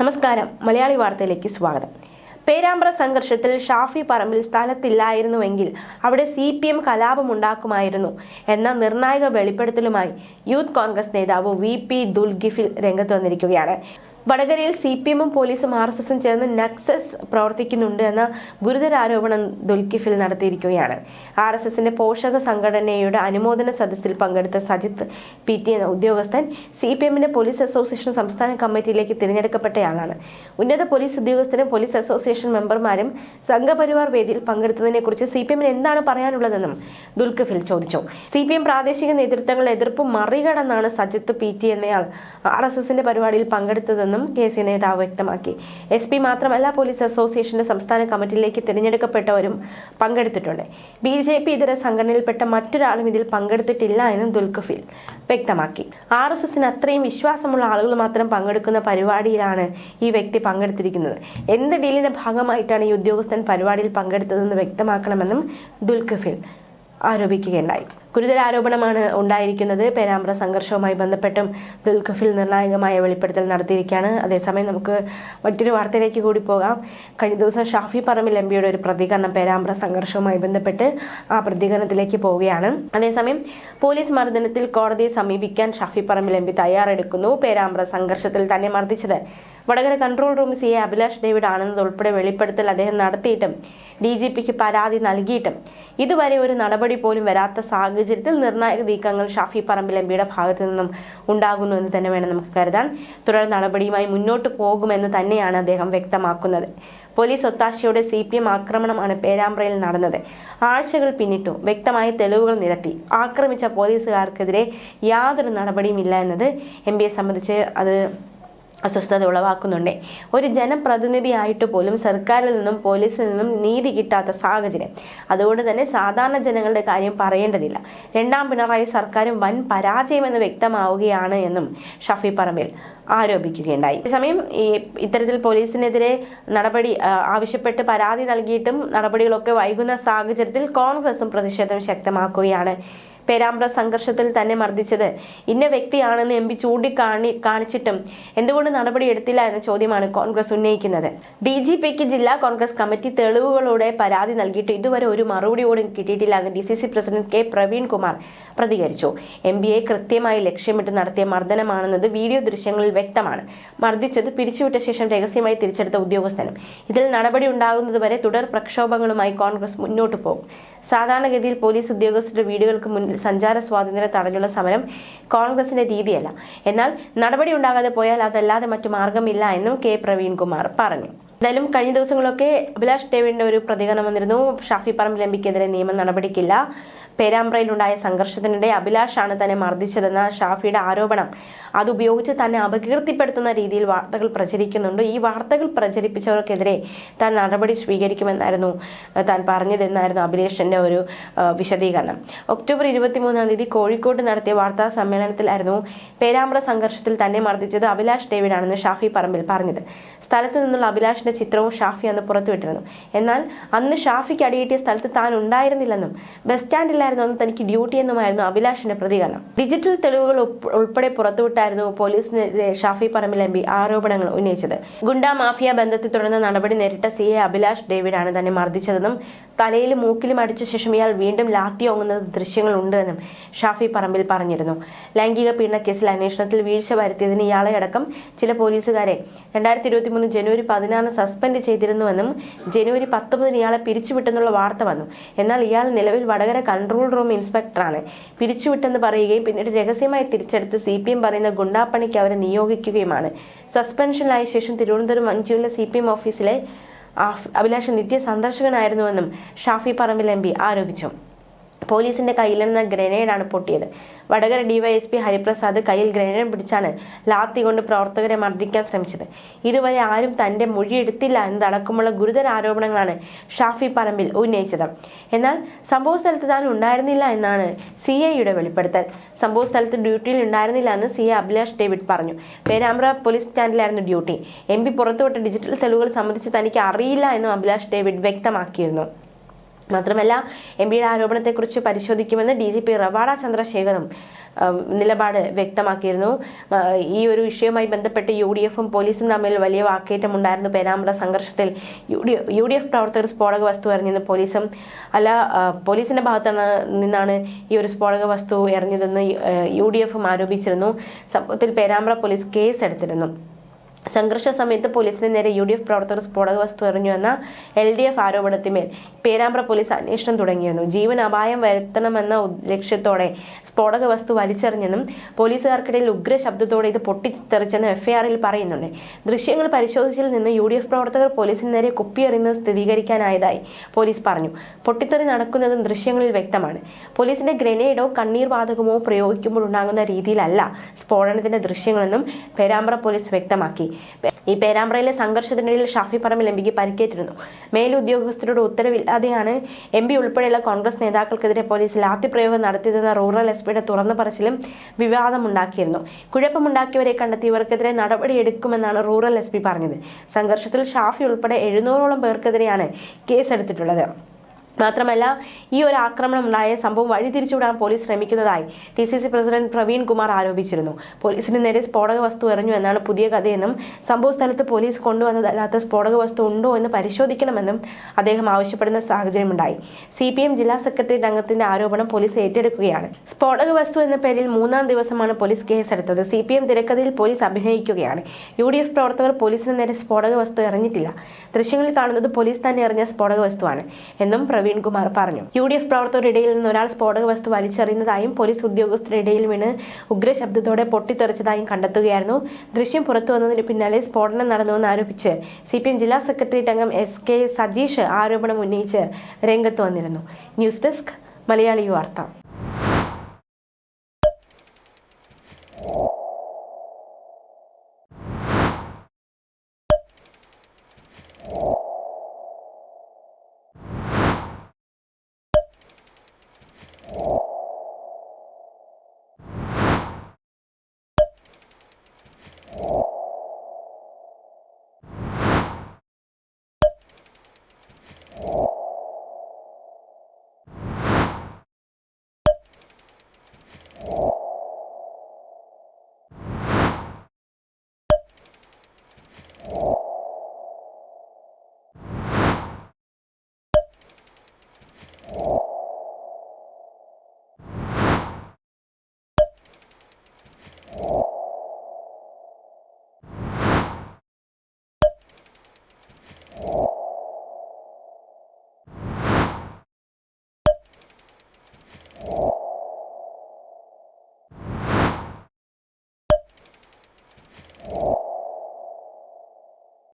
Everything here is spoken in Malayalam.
നമസ്കാരം. മലയാളി വാർത്തയിലേക്ക് സ്വാഗതം. പേരാമ്പ്ര സംഘർഷത്തിൽ ഷാഫി പറമ്പിൽ സ്ഥലത്തില്ലായിരുന്നുവെങ്കിൽ അവിടെ സി പി എം കലാപമുണ്ടാക്കുമായിരുന്നു എന്ന നിർണായക വെളിപ്പെടുത്തലുമായി യൂത്ത് കോൺഗ്രസ് നേതാവ് വി പി ദുൽഗിഫിൽ രംഗത്ത് വന്നിരിക്കുകയാണ്. വടകരയിൽ സി പി എമ്മും പോലീസും ആർ എസ് എസും ചേർന്ന് നക്സസ് പ്രവർത്തിക്കുന്നുണ്ട് എന്ന ഗുരുതര ആരോപണം ദുൽക്കിഫിൽ നടത്തിയിരിക്കുകയാണ്. ആർ എസ് എസിന്റെ പോഷക സംഘടനയുടെ അനുമോദന സദസ്സിൽ പങ്കെടുത്ത സജിത്ത് പി ടി എന്ന ഉദ്യോഗസ്ഥൻ സി പി എമ്മിന്റെ പോലീസ് അസോസിയേഷൻ സംസ്ഥാന കമ്മിറ്റിയിലേക്ക് തിരഞ്ഞെടുക്കപ്പെട്ടയാളാണ്. ഉന്നത പോലീസ് ഉദ്യോഗസ്ഥരും പോലീസ് അസോസിയേഷൻ മെമ്പർമാരും സംഘപരിവാർ വേദിയിൽ പങ്കെടുത്തതിനെക്കുറിച്ച് സി പി എമ്മിന് എന്താണ് പറയാനുള്ളതെന്നും ദുൽഖിഫിൽ ചോദിച്ചു. സി പി എം പ്രാദേശിക നേതൃത്വങ്ങളുടെ എതിർപ്പ് മറികടന്നാണ് സജിത്ത് പി ടി എന്നയാൾ ആർ എസ് എസിന്റെ പരിപാടിയിൽ പങ്കെടുത്തതെന്നും കെ സി നേതാവ് വ്യക്തമാക്കി. എസ് പി മാത്രമല്ല പോലീസ് അസോസിയേഷന്റെ സംസ്ഥാന കമ്മിറ്റിയിലേക്ക് തിരഞ്ഞെടുക്കപ്പെട്ടവരും പങ്കെടുത്തിട്ടുണ്ട്. ബി ജെ പി ഇതര സംഘടനയിൽപ്പെട്ട മറ്റൊരാളും ഇതിൽ പങ്കെടുത്തിട്ടില്ല എന്നും ദുൽഖഫിൽ വ്യക്തമാക്കി. ആർ എസ് എസിന് അത്രയും വിശ്വാസമുള്ള ആളുകൾ മാത്രം പങ്കെടുക്കുന്ന പരിപാടിയിലാണ് ഈ വ്യക്തി പങ്കെടുത്തിരിക്കുന്നത്. എന്ത് ഡീലിന്റെ ഭാഗമായിട്ടാണ് ഈ ഉദ്യോഗസ്ഥൻ പരിപാടിയിൽ പങ്കെടുത്തതെന്ന് വ്യക്തമാക്കണമെന്നും ദുൽഖഫിൽ ആരോപിക്കുകയുണ്ടായി. ഗുരുതര ആരോപണമാണ് ഉണ്ടായിരിക്കുന്നത്. പേരാമ്പ്ര സംഘർഷവുമായി ബന്ധപ്പെട്ടും ദുൽഖഫിൽ നിർണായകമായ വെളിപ്പെടുത്തൽ നടത്തിയിരിക്കുകയാണ്. അതേസമയം നമുക്ക് മറ്റൊരു വാർത്തയിലേക്ക് കൂടി പോകാം. കഴിഞ്ഞ ദിവസം ഷാഫി പറമ്പിൽ എം പിയുടെ ഒരു പ്രതികരണം പേരാമ്പ്ര സംഘർഷവുമായി ബന്ധപ്പെട്ട് ആ പ്രതികരണത്തിലേക്ക് പോവുകയാണ്. അതേസമയം പോലീസ് മർദ്ദനത്തിൽ കോടതിയെ സമീപിക്കാൻ ഷാഫി പറമ്പിൽ എം തയ്യാറെടുക്കുന്നു. പേരാമ്പ്ര സംഘർഷത്തിൽ തന്നെ മർദ്ദിച്ചത് Vadakara control room C A Abhilash David ആണെന്നതുൾപ്പെടെ വെളിപ്പെടുത്തൽ അദ്ദേഹം നടത്തിയിട്ടും ഡി ജി പിക്ക് പരാതി നൽകിയിട്ടും. ഇതുവരെ ഒരു നടപടി പോലും വരാത്ത സാഹചര്യത്തിൽ നിർണായക നീക്കങ്ങൾ ഷാഫി പറമ്പിൽ എം പിയുടെ ഭാഗത്തു നിന്നും ഉണ്ടാകുന്നു എന്ന് തന്നെ വേണം നമുക്ക് കരുതാൻ. തുടർ നടപടിയുമായി മുന്നോട്ട് പോകുമെന്ന് തന്നെയാണ് അദ്ദേഹം വ്യക്തമാക്കുന്നത്. പോലീസ് ഒത്താശയോടെ സി പി എം ആക്രമണമാണ് പേരാമ്പ്രയിൽ നടന്നത്. ആഴ്ചകൾ പിന്നിട്ടു വ്യക്തമായ തെളിവുകൾ നിരത്തി. ആക്രമിച്ച പോലീസുകാർക്കെതിരെ യാതൊരു നടപടിയുമില്ല എന്നത് എം പിയെ സംബന്ധിച്ച് അത് അസ്വസ്ഥത ഉളവാക്കുന്നുണ്ട്. ഒരു ജനപ്രതിനിധിയായിട്ട് പോലും സർക്കാരിൽ നിന്നും പോലീസിൽ നിന്നും നീതി കിട്ടാത്ത സാഹചര്യം. അതുകൊണ്ട് തന്നെ സാധാരണ ജനങ്ങളുടെ കാര്യം പറയേണ്ടതില്ല. രണ്ടാം പിണറായി സർക്കാരും വൻ പരാജയമെന്ന് വ്യക്തമാവുകയാണ് എന്നും ഷഫി പറമ്പിൽ ആരോപിക്കുകയുണ്ടായി. അതേസമയം ഈ ഇത്തരത്തിൽ പോലീസിനെതിരെ നടപടി ആവശ്യപ്പെട്ട് പരാതി നൽകിയിട്ടും നടപടികളൊക്കെ വൈകുന്ന സാഹചര്യത്തിൽ കോൺഗ്രസും പ്രതിഷേധം ശക്തമാക്കുകയാണ് പേരാമ്പ്ര സംഘർഷത്തിൽ തന്നെ മർദ്ദിച്ചത്. ഇന്ന വ്യക്തിയാണെന്ന് എം പി ചൂണ്ടിക്കാണി കാണിച്ചിട്ടും എന്തുകൊണ്ട് നടപടി എടുത്തില്ല എന്ന ചോദ്യമാണ് കോൺഗ്രസ് ഉന്നയിക്കുന്നത്. ഡി ജി പിക്ക് ജില്ലാ കോൺഗ്രസ് കമ്മിറ്റി തെളിവുകളോടെ പരാതി നൽകിയിട്ട്. ഇതുവരെ ഒരു മറുപടി പോലും കിട്ടിയിട്ടില്ല എന്ന് D C C president K Praveen Kumar പ്രതികരിച്ചു. എം ബി എ കൃത്യമായി ലക്ഷ്യമിട്ട് നടത്തിയ മർദ്ദനമാണെന്നത് വീഡിയോ ദൃശ്യങ്ങളിൽ വ്യക്തമാണ്. മർദ്ദിച്ചത് പിരിച്ചുവിട്ട ശേഷം രഹസ്യമായി തിരിച്ചെടുത്ത ഉദ്യോഗസ്ഥനും. ഇതിൽ നടപടി ഉണ്ടാകുന്നതുവരെ തുടർ പ്രക്ഷോഭങ്ങളുമായി കോൺഗ്രസ് മുന്നോട്ടു പോകും. സാധാരണഗതിയിൽ പോലീസ് ഉദ്യോഗസ്ഥരുടെ വീടുകൾക്ക് മുന്നിൽ സഞ്ചാര സ്വാതന്ത്ര്യം തടഞ്ഞുള്ള സമരം കോൺഗ്രസിന്റെ രീതിയല്ല. എന്നാൽ നടപടി ഉണ്ടാകാതെ പോയാൽ അതല്ലാതെ മറ്റു മാർഗമില്ല എന്നും കെ. പ്രവീൺകുമാർ പറഞ്ഞു. എന്തായാലും കഴിഞ്ഞ ദിവസങ്ങളൊക്കെ അഭിലാഷ് ഡേവിഡിന്റെ ഒരു പ്രതികരണം വന്നിരുന്നു. ഷാഫി പറമ്പിൽ എംപിക്കെതിരെ നിയമ നടപടിക്കില്ല. പേരാമ്പ്രയിലുണ്ടായ സംഘർഷത്തിനിടെ അഭിലാഷാണ് തന്നെ മർദ്ദിച്ചതെന്ന ഷാഫിയുടെ ആരോപണം. അതുപയോഗിച്ച് തന്നെ അപകീർത്തിപ്പെടുത്തുന്ന രീതിയിൽ വാർത്തകൾ പ്രചരിക്കുന്നുണ്ട്. ഈ വാർത്തകൾ പ്രചരിപ്പിച്ചവർക്കെതിരെ താൻ നടപടി സ്വീകരിക്കുമെന്നായിരുന്നു താൻ പറഞ്ഞതെന്നായിരുന്നു അഭിലേഷിന്റെ ഒരു വിശദീകരണം. ഒക്ടോബർ ഇരുപത്തിമൂന്നാം തീയതി കോഴിക്കോട് നടത്തിയ വാർത്താ സമ്മേളനത്തിലായിരുന്നു പേരാമ്പ്ര സംഘർഷത്തിൽ തന്നെ മർദ്ദിച്ചത് അഭിലാഷ് ഡേവിഡാണെന്ന് ഷാഫി പറമ്പിൽ പറഞ്ഞത്. സ്ഥലത്ത് നിന്നുള്ള അഭിലാഷിന്റെ ചിത്രവും ഷാഫി അന്ന് പുറത്തുവിട്ടിരുന്നു. എന്നാൽ അന്ന് ഷാഫിക്ക് അടിയിട്ടിയ സ്ഥലത്ത് താൻ ഉണ്ടായിരുന്നില്ലെന്നും ബസ് സ്റ്റാൻഡിലായിരുന്നു അന്ന് തനിക്ക് ഡ്യൂട്ടി എന്നുമായിരുന്നു അഭിലാഷിന്റെ പ്രതികരണം. ഡിജിറ്റൽ തെളിവുകൾ ഉൾപ്പെടെ പുറത്തുവിട്ടായിരുന്നു പോലീസിനെതിരെ ഷാഫി പറമ്പിൽ എം പി ആരോപണങ്ങൾ ഉന്നയിച്ചത്. ഗുണ്ട മാഫിയ ബന്ധത്തെ തുടർന്ന് നടപടി നേരിട്ട സി എ അഭിലാഷ് ഡേവിഡാണ് തന്നെ മർദ്ദിച്ചതെന്നും തലയിലും മൂക്കിലും അടിച്ച ശേഷം ഇയാൾ വീണ്ടും ലാത്തി ഓങ്ങുന്ന ദൃശ്യങ്ങൾ ഉണ്ടെന്നും ഷാഫി പറമ്പിൽ പറഞ്ഞിരുന്നു. ലൈംഗിക പീഡന കേസിൽ അന്വേഷണത്തിൽ വീഴ്ച വരുത്തിയതിന് ഇയാളെ അടക്കം ചില പോലീസുകാരെ രണ്ടായിരത്തി ഇരുപത്തി മൂന്ന് ജനുവരി പതിനാറിന് സസ്പെൻഡ് ചെയ്തിരുന്നുവെന്നും ജനുവരി പത്തൊമ്പതിന് ഇയാളെ പിരിച്ചുവിട്ടെന്നുള്ള വാർത്ത വന്നു. എന്നാൽ ഇയാൾ നിലവിൽ വടകര കൺട്രോൾ റൂം ഇൻസ്പെക്ടറാണ്. പിരിച്ചുവിട്ടെന്ന് പറയുകയും പിന്നീട് രഹസ്യമായി തിരിച്ചെടുത്ത് സി പി എം പറയുന്ന ഗുണ്ടാപ്പണിക്ക് അവരെ നിയോഗിക്കുകയുമാണ്. സസ്പെൻഷനിലായ ശേഷം തിരുവനന്തപുരം അഞ്ചുവിലെ സി പി എം ഓഫീസിലെ അഭിലാഷ് നിത്യ സന്ദർശകനായിരുന്നുവെന്നും ഷാഫി പറമ്പിൽ എം പി ആരോപിച്ചു. പോലീസിന്റെ കയ്യിൽ നിന്ന് ഗ്രനേഡാണ് പൊട്ടിയത്. വടകര ഡിവൈഎസ്പി ഹരിപ്രസാദ് കയ്യിൽ ഗ്രനേഡ് പിടിച്ചാണ് ലാത്തി കൊണ്ട് പ്രവർത്തകരെ മർദ്ദിക്കാൻ ശ്രമിച്ചത്. ഇതുവരെ ആരും തന്റെ മൊഴിയെടുത്തില്ല എന്നതടക്കമുള്ള ഗുരുതര ആരോപണങ്ങളാണ് ഷാഫി പറമ്പിൽ ഉന്നയിച്ചത്. എന്നാൽ സംഭവ സ്ഥലത്ത് താൻ ഉണ്ടായിരുന്നില്ല എന്നാണ് സി ഐയുടെ വെളിപ്പെടുത്തൽ. സംഭവ സ്ഥലത്ത് ഡ്യൂട്ടിയിൽ ഉണ്ടായിരുന്നില്ല എന്ന് സി എ അഭിലാഷ് ഡേവിഡ് പറഞ്ഞു. പേരാമ്പ്ര പോലീസ് സ്റ്റാൻഡിലായിരുന്നു ഡ്യൂട്ടി. എം പി പുറത്തുവിട്ട ഡിജിറ്റൽ തെളിവുകൾ സംബന്ധിച്ച് തനിക്ക് അറിയില്ല എന്നും അഭിലാഷ് ഡേവിഡ് വ്യക്തമാക്കിയിരുന്നു. മാത്രമല്ല എം പിയുടെ ആരോപണത്തെക്കുറിച്ച് പരിശോധിക്കുമെന്ന് ഡി ജി പി റവാഡ ചന്ദ്രശേഖറും നിലപാട് വ്യക്തമാക്കിയിരുന്നു. ഈ ഒരു വിഷയവുമായി ബന്ധപ്പെട്ട് യു ഡി എഫും പോലീസും തമ്മിൽ വലിയ വാക്കേറ്റമുണ്ടായിരുന്നു. പേരാമ്പ്ര സംഘർഷത്തിൽ യു ഡി എഫ് പ്രവർത്തകർ സ്ഫോടക വസ്തു എറിഞ്ഞത് പോലീസും അല്ല പോലീസിന്റെ ഭാഗത്താണ് നിന്നാണ് ഈ ഒരു സ്ഫോടക വസ്തു എറിഞ്ഞതെന്ന് യു ഡി എഫും ആരോപിച്ചിരുന്നു. സംഭവത്തിൽ പേരാമ്പ്ര പോലീസ് കേസ് എടുത്തിരുന്നു സംഘർഷ സമയത്ത് പോലീസിന് നേരെ യു ഡി എഫ് പ്രവർത്തകർ സ്ഫോടക വസ്തു എറിഞ്ഞുവെന്ന എൽ ഡി എഫ് ആരോപണത്തിന്മേൽ പേരാമ്പ്ര പോലീസ് അന്വേഷണം തുടങ്ങിയിരുന്നു. ജീവൻ അപായം വരുത്തണമെന്ന ലക്ഷ്യത്തോടെ സ്ഫോടക വസ്തു വലിച്ചെറിഞ്ഞെന്നും പോലീസുകാർക്കിടയിൽ ഉഗ്ര ശബ്ദത്തോടെ ഇത് പൊട്ടിത്തെറിച്ചെന്ന് എഫ്ഐആറിൽ പറയുന്നുണ്ട്. ദൃശ്യങ്ങൾ പരിശോധിച്ചതിൽ നിന്ന് യു ഡി എഫ് പ്രവർത്തകർ പോലീസിന് നേരെ കുപ്പിയെറിയുന്നത് സ്ഥിരീകരിക്കാനായതായി പോലീസ് പറഞ്ഞു. പൊട്ടിത്തെറി നടക്കുന്നതും ദൃശ്യങ്ങളിൽ വ്യക്തമാണ്. പോലീസിന്റെ ഗ്രനേഡോ കണ്ണീർ വാതകമോ പ്രയോഗിക്കുമ്പോൾ ഉണ്ടാകുന്ന രീതിയിലല്ല സ്ഫോടനത്തിന്റെ ദൃശ്യങ്ങളെന്നും പേരാമ്പ്ര പോലീസ് വ്യക്തമാക്കി. ഈ പേരാമ്പ്രയിലെ സംഘർഷത്തിനിടയിൽ ഷാഫി പറമ്പിൽ എം പിക്ക് പരിക്കേറ്റിരുന്നു. മേലുദ്യോഗസ്ഥരുടെ ഉത്തരവില്ലാതെയാണ് എം പി ഉൾപ്പെടെയുള്ള കോൺഗ്രസ് നേതാക്കൾക്കെതിരെ പോലീസ് ലാത്തിപ്രയോഗം നടത്തിയതെന്ന റൂറൽ എസ് പിയുടെ തുറന്ന പറച്ചിലും വിവാദമുണ്ടാക്കിയിരുന്നു. കുഴപ്പമുണ്ടാക്കിയവരെ കണ്ടെത്തി ഇവർക്കെതിരെ നടപടിയെടുക്കുമെന്നാണ് റൂറൽ എസ് പി പറഞ്ഞത്. സംഘർഷത്തിൽ ഷാഫി ഉൾപ്പെടെ എഴുന്നൂറോളം പേർക്കെതിരെയാണ് കേസെടുത്തിട്ടുള്ളത്. മാത്രമല്ല ഈ ഒരു ആക്രമണം ഉണ്ടായ സംഭവം വഴിതിരിച്ചുവിടാൻ പോലീസ് ശ്രമിക്കുന്നതായി T C C president Praveen Kumar ആരോപിച്ചിരുന്നു. പോലീസിന് നേരെ സ്ഫോടക വസ്തു എറിഞ്ഞു എന്നാണ് പുതിയ കഥയെന്നും സംഭവ സ്ഥലത്ത് പോലീസ് കൊണ്ടുവന്നതല്ലാത്ത സ്ഫോടക വസ്തു ഉണ്ടോ എന്ന് പരിശോധിക്കണമെന്നും അദ്ദേഹം ആവശ്യപ്പെടുന്ന സാഹചര്യമുണ്ടായി. സി പി എം ജില്ലാ സെക്രട്ടറി അംഗത്തിന്റെ ആരോപണം പോലീസ് ഏറ്റെടുക്കുകയാണ്. സ്ഫോടക വസ്തു എന്ന പേരിൽ മൂന്നാം ദിവസമാണ് പോലീസ് കേസെടുത്തത്. സി പി എം തിരക്കഥയിൽ പോലീസ് അഭിനയിക്കുകയാണ്. യു ഡി എഫ് പ്രവർത്തകർ പോലീസിന് നേരെ സ്ഫോടക വസ്തു എറിഞ്ഞിട്ടില്ല. ദൃശ്യങ്ങളിൽ കാണുന്നത് പോലീസ് തന്നെ എറിഞ്ഞ സ്ഫോടക വസ്തുവാണ് എന്നും കുമാർ പറഞ്ഞു. യു ഡി എഫ് പ്രവർത്തകരുടെയിൽ നിന്ന് ഒരാൾ സ്ഫോടക വസ്തു വലിച്ചെറിയുന്നതായും പോലീസ് ഉദ്യോഗസ്ഥരുടെ ഇടയിൽ വീണ് ഉഗ്രശബ്ദത്തോടെ പൊട്ടിത്തെറിച്ചതായും കണ്ടെത്തുകയായിരുന്നു. ദൃശ്യം പുറത്തു വന്നതിന് പിന്നാലെ സ്ഫോടനം നടന്നുവെന്ന് ആരോപിച്ച് സി പി എം ജില്ലാ സെക്രട്ടേറിയറ്റ് അംഗം എസ് കെ സജീഷ് ആരോപണം ഉന്നയിച്ച് രംഗത്ത് വന്നിരുന്നു. ന്യൂസ് ഡെസ്ക് മലയാളി വാർത്ത.